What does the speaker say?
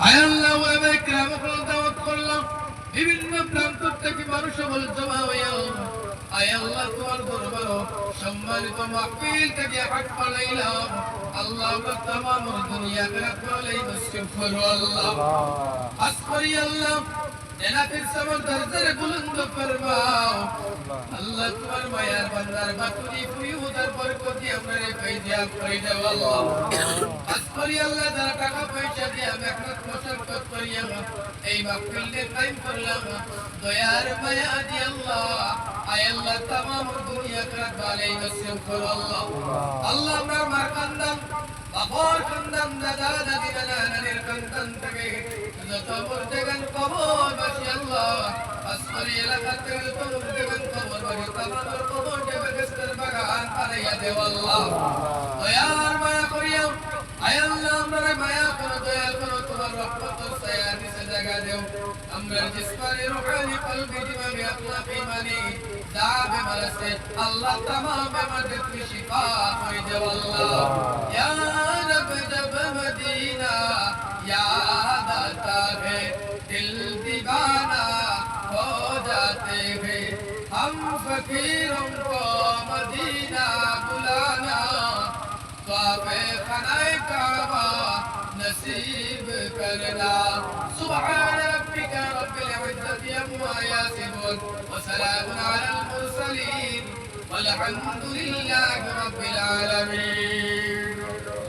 আয় আল্লাহ ওলামায়ে তোমার দরবার সম্মানিত মাহফিল থেকে হাত পালাইলাম আল্লাহ তামাম দুনিয়া করো আল্লাহ। আসকরি আল্লাহ সমর দরজারে মায়ার বান্দার বাতুরি ফুয়ুদার বরকতি আমরা রে পেজিয়া করে দাও আল্লাহ আসকরি আল্লাহ যারা টাকা পয়সা দিয়ে মেহনত মশাকত করিয়া এই মাহফিলে কায়েম করলাম দয়ার মায়া দি আল্লাহ, আয় আল্লাহ তামাম দুনিয়া কে বালাই নসিব করো আল্লাহ। আল্লাহ আমরা মার কান্দাম কান্দাম, দাদা দাদি নানা নানির কান্দাম থেকে যত মুর্দেগান কবর বাসি আল্লাহ। আসমানি এলাকাতে যত মুর্দেগান কবর বাসি তামার কবর দেবে গেস্তের বাগান পারাইয়া দেও আল্লাহ দয়ার মায়া করিয়া আয় আল্লাহ আমরা মায়া করো দয়া করো তোমার রহমত সায়া নিচে জায়গা দেও আমরা জিসমানি রুহানি কলবি দিমাগি আখলাক ইমানি দাবে মারসে আল্লাহ तमाम বেমারদের তুমি শিফা করে দেও আল্লাহ ইয়া রব জব মদিনা याद आता है दिल दीवाना हो जाते हैं हम फकीरों को मदीना बुलाना তবে খানায় কাবা নসিব করনা সুবহান রাব্বিকা রব্বিল ইজ্জতি আম্মা ইয়াসিফুন ওয়া সালামুন আলাল মুরসালিন والحمد لله